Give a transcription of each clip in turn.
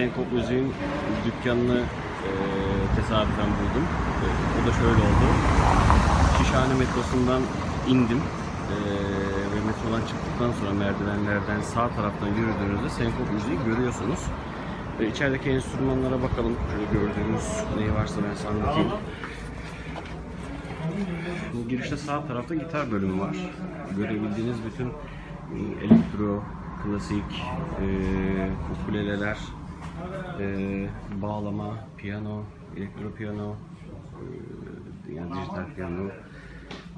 Senkop Müziğin dükkanını e, tesadüfen buldum. E, o da şöyle oldu. Şişhane metrosundan indim. E, ve metrodan çıktıktan sonra merdivenlerden sağ taraftan yürüdüğünüzde Senkop Müziği görüyorsunuz. E, içerideki enstrümanlara bakalım. Şöyle gördüğünüz ne varsa ben sana anlatayım. Girişte sağ tarafta gitar bölümü var. Görebildiğiniz bütün elektro, klasik, e, ukuleleler, e, bağlama, piyano, elektro piyano, e, yani dijital piyano,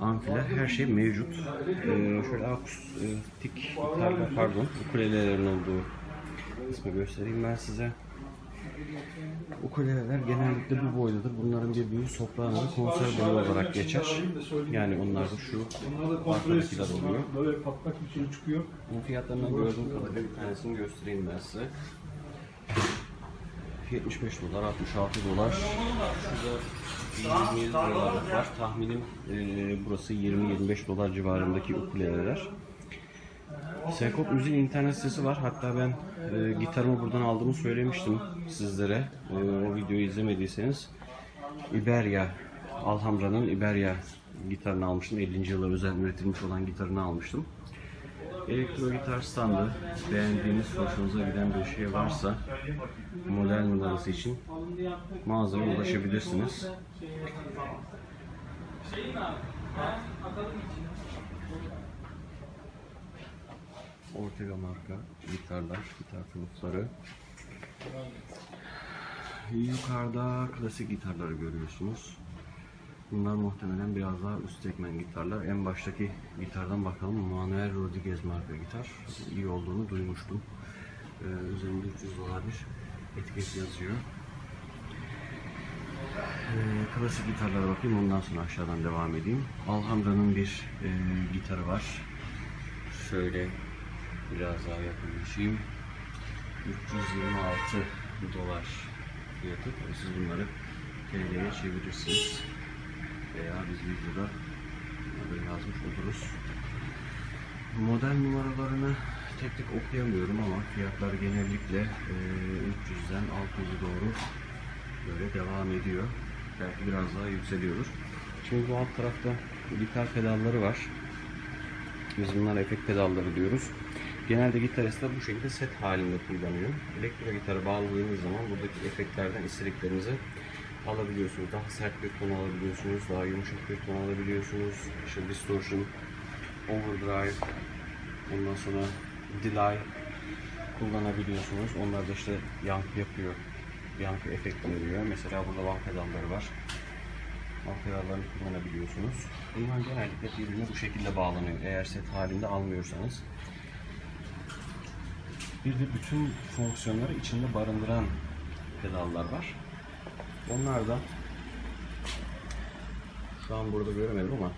amfiler her şey mevcut. E, şöyle akustik gitarlar, pardon, ukulelelerin olduğu kısmı göstereyim ben size. Ukuleleler genellikle bu boydadır. Bunların bir büyüğü soprano konser boyu olarak geçer. Yani onlar da şu arkadakiler oluyor. Böyle patlak bir şey çıkıyor. Bunun fiyatlarından gördüğüm kadarıyla bir tanesini göstereyim ben size. 75 dolar, 66 dolar. Şurada 27 dolarlık var. Tahminim e, burası 20-25 dolar civarındaki ukuleleler. Senkop Müziğin internet sitesi var. Hatta ben e, gitarımı buradan aldığımı söylemiştim sizlere. E, o videoyu izlemediyseniz. Iberia, Alhambra'nın Iberia gitarını almıştım. 50. yıla özel üretilmiş olan gitarını almıştım. Elektro gitar standı, beğendiğiniz, hoşunuza giden bir şey varsa model numarası için mağazaya ulaşabilirsiniz. Ortega marka gitarlar, gitar kılıfları. Yukarıda klasik gitarları görüyorsunuz. Bunlar muhtemelen biraz daha üst segment gitarlar. En baştaki gitardan bakalım. Manuel Rodriguez marka gitar. İyi olduğunu duymuştum. Ee, üzerinde 300 dolar bir etiket yazıyor. Ee, klasik gitarlara bakayım ondan sonra aşağıdan devam edeyim. Alhambra'nın bir e, gitarı var. Şöyle biraz daha yakınlaşayım. 326 dolar fiyatı. Siz bunları TL'ye çevirirsiniz. Veya biz videoda bunları yazmış oluruz. Model numaralarını tek tek okuyamıyorum ama fiyatlar genellikle e, 300'den 600'e doğru böyle devam ediyor. Belki biraz daha yükseliyordur. Şimdi bu alt tarafta gitar pedalları var. Biz bunlara efekt pedalları diyoruz. Genelde gitaristler bu şekilde set halinde kullanıyor. Elektro gitarı bağladığınız zaman buradaki efektlerden istediklerinizi alabiliyorsunuz. Daha sert bir ton alabiliyorsunuz, daha yumuşak bir ton alabiliyorsunuz. İşte distortion, overdrive, ondan sonra delay kullanabiliyorsunuz. Onlar da işte yankı yapıyor, yankı efekti veriyor. Mesela burada van pedalları var. Van pedallarını kullanabiliyorsunuz. Bunlar genellikle birbirine bu şekilde bağlanıyor. Eğer set halinde almıyorsanız. Bir de bütün fonksiyonları içinde barındıran pedallar var. Onlar da şu an burada göremedim ama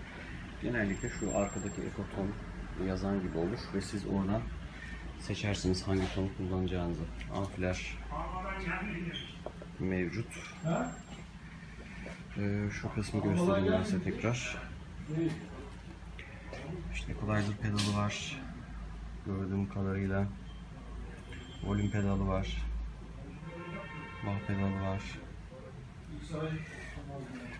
genellikle şu arkadaki ekoton yazan gibi olur ve siz oradan seçersiniz hangi tonu kullanacağınızı. Amfiler mevcut. Ee, şu kısmı göstereyim ben size tekrar. İşte equalizer pedalı var. Gördüğüm kadarıyla. Volüm pedalı var. Bal pedalı var.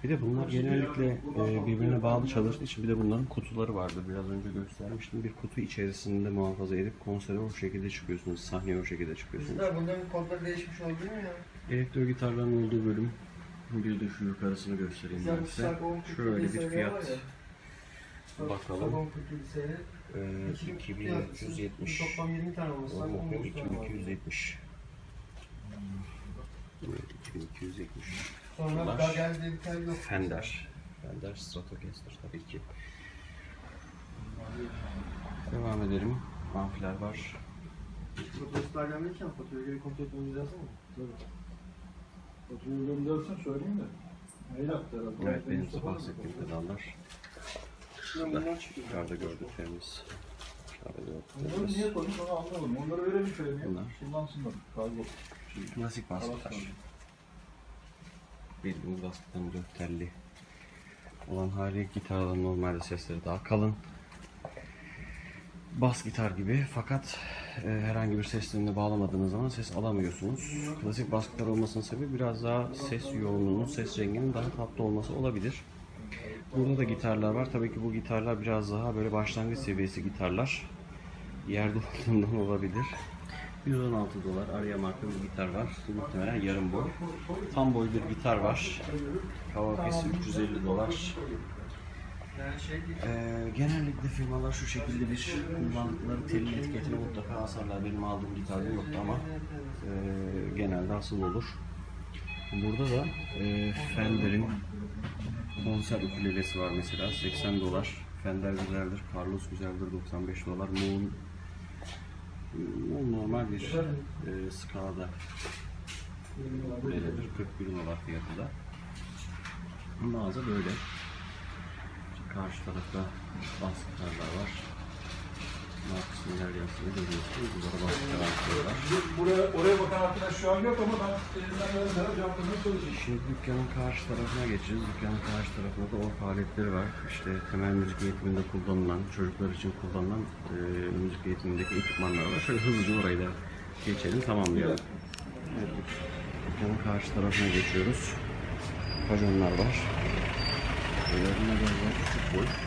Bir de bunlar genellikle e, birbirine bağlı çalıştığı için bir de bunların kutuları vardır. Biraz önce göstermiştim. Bir kutu içerisinde muhafaza edip konsere o şekilde çıkıyorsunuz. Sahneye o şekilde çıkıyorsunuz. Bizler bunların kodları değişmiş oldu mu ya? Elektro gitarların olduğu bölüm. Bir de şu yukarısını göstereyim Bizler ben size. Şöyle bir fiyat bakalım. Ee, 2370 Toplam 20 tane olması lazım. Bakın 19 tane var. 2270 Evet 2270 Sonra Bunlar bir yok. Fender Fender Stratocaster tabii ki Devam edelim Amfiler var gelmişken faturayı geri kontrol etmemiz lazım mı? Faturayı göndersin söyleyeyim de. Mail attı herhalde. Evet benim size bahsettiğim pedallar çıkıyor. Yukarıda gördüklerimiz Onları niye koyduk onu anlamadım. Onları verelim şöyle. Bunlar. Kullansınlar. Kargo. Klasik baskılar Bildiğimiz baskıdan dört telli olan hali gitarların normalde sesleri daha kalın bas gitar gibi fakat e, herhangi bir ses telini bağlamadığınız zaman ses alamıyorsunuz. Klasik bas gitar olmasının sebebi biraz daha ses yoğunluğunun, ses renginin daha tatlı olması olabilir. Burada da gitarlar var. Tabii ki bu gitarlar biraz daha böyle başlangıç seviyesi gitarlar. Yerde olduğundan olabilir. 116 dolar Arya marka bir gitar var. Muhtemelen yarım boy. Tam boy bir gitar var. Kavakesi 350 dolar. Ee, genellikle firmalar şu şekilde bir kullandıkları telin etiketini mutlaka asarlar. Benim aldığım gitarda yoktu ama e, genelde asıl olur. Burada da e, Fender'in konser ukulelesi var mesela 80 dolar. Fender güzeldir, Carlos güzeldir 95 dolar. Moon normal bir e, skalada ukuleledir 41 dolar fiyatı da. Mağaza böyle. Karşı tarafta bas gitarlar var. Markasını ilerleyensini görüyorsunuz. Bas gitarlar var. Buraya, oraya bakan arkadaş şu an yok ama ben elimden gelen kadar cevaplamaya çalışayım. Şimdi dükkanın karşı tarafına geçeceğiz. Dükkanın karşı tarafında da ork aletleri var. İşte temel müzik eğitiminde kullanılan, çocuklar için kullanılan e, müzik eğitimindeki ekipmanlar var. Şöyle hızlıca orayı da geçelim, tamamlayalım. Evet, dükkanın karşı tarafına geçiyoruz. Pajonlar var. Bunlarına benzer küçük boy.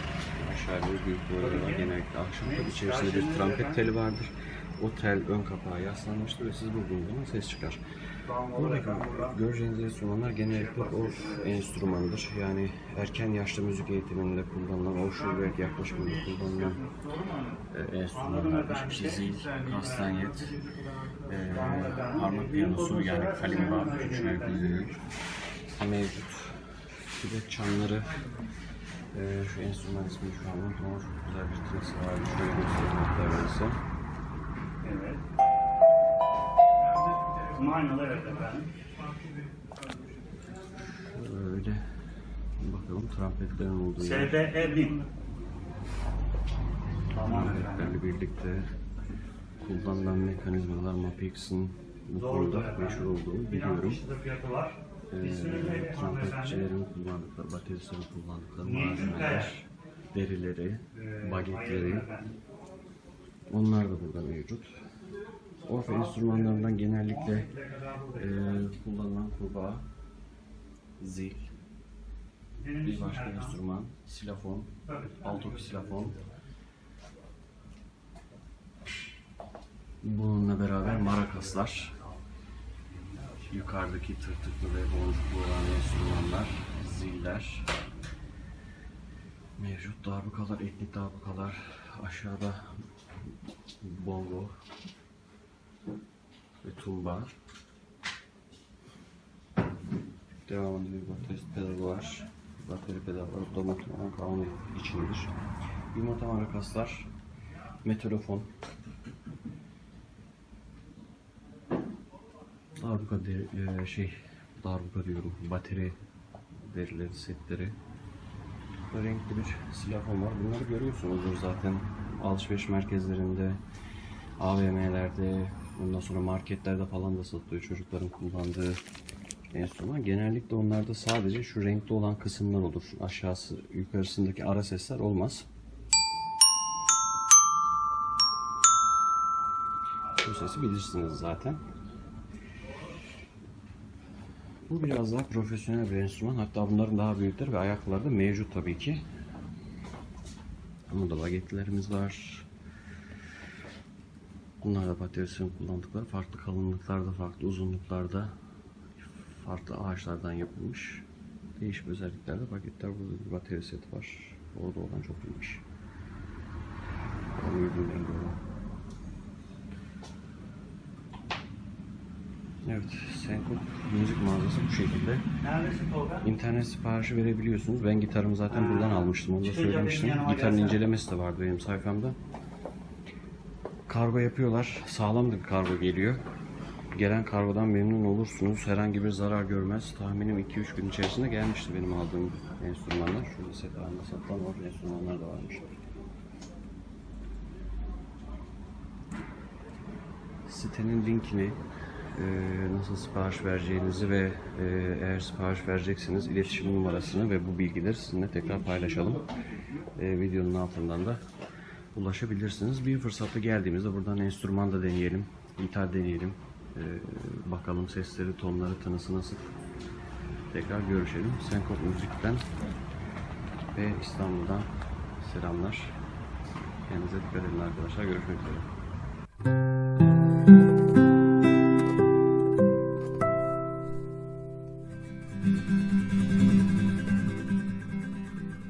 Doğru büyük boyları var. Genellikle tabii içerisinde bir trompet teli vardır. O tel ön kapağa yaslanmıştır ve siz vurduğunuz zaman ses çıkar. Buradaki göreceğiniz enstrümanlar genellikle orf enstrümanıdır. Yani erken yaşta müzik eğitiminde kullanılan, orf Schubert yaklaşımında kullanılan e, enstrümanlardır. İşte zil, kastanyet, e, parmak piyanosu yani kalimba, biliniyor. Mevcut. Tibet çanları, e, şu enstrüman ismini şu an unuttum ama çok güzel bir tınısı var. Şöyle göstereyim hatta ben size. Evet. Manalı evet efendim. Öyle bakalım trompetlerin olduğu yer. SDE 1000. Tamam. Trompetlerle birlikte kullanılan mekanizmalar Mapex'in bu konuda meşhur olduğunu biliyorum. Var. Ee, trompetçilerin kullandıkları, bateristlerin kullandıkları malzemeler, derileri, bagetleri, onlar da burada mevcut. Orf enstrümanlarından genellikle e, kullanılan kurbağa, zil, bir başka enstrüman, silafon, alto silafon. Bununla beraber marakaslar, yukarıdaki tırtıklı ve boncuklu olan enstrümanlar, ziller, mevcut darbukalar, etnik darbukalar, aşağıda bongo ve tumba. Devamında bir bateri pedalı var. Bateri pedalları otomatikman kanun içindir. Yumurta marakaslar, metalofon, darbuka de, e, şey darbuka diyorum bateri derileri setleri renkli bir silahım var. Bunları görüyorsunuzdur zaten alışveriş merkezlerinde, AVM'lerde, ondan sonra marketlerde falan da satılıyor çocukların kullandığı enstrüman. Genellikle onlarda sadece şu renkli olan kısımlar olur. Aşağısı, yukarısındaki ara sesler olmaz. Bu sesi bilirsiniz zaten. Bu biraz daha profesyonel bir enstrüman. Hatta bunların daha büyükleri ve ayakları da mevcut tabii ki. Burada bagetlerimiz var. Bunlar da baterisinin kullandıkları farklı kalınlıklarda, farklı uzunluklarda, farklı ağaçlardan yapılmış. Değişik özelliklerde paketler. Burada bir bateri seti var. Orada olan çok iyiymiş. Bakalım uygun rengi Evet, Senkop müzik mağazası bu şekilde. İnternet siparişi verebiliyorsunuz. Ben gitarımı zaten buradan almıştım. Onu da söylemiştim. Gitarın incelemesi de vardı benim sayfamda. Kargo yapıyorlar. Sağlam da bir kargo geliyor. Gelen kargodan memnun olursunuz. Herhangi bir zarar görmez. Tahminim 2-3 gün içerisinde gelmişti benim aldığım enstrümanlar. Şurada halinde satılan orada enstrümanlar da varmış. Sitenin linkini nasıl sipariş vereceğinizi ve e, eğer sipariş verecekseniz iletişim numarasını ve bu bilgileri sizinle tekrar paylaşalım. E, videonun altından da ulaşabilirsiniz. Bir fırsatı geldiğimizde buradan enstrüman da deneyelim, gitar deneyelim. Bakalım sesleri, tonları, tınısı nasıl. Tekrar görüşelim. Senkop Müzik'ten ve İstanbul'dan selamlar. Kendinize dikkat edin arkadaşlar. Görüşmek üzere.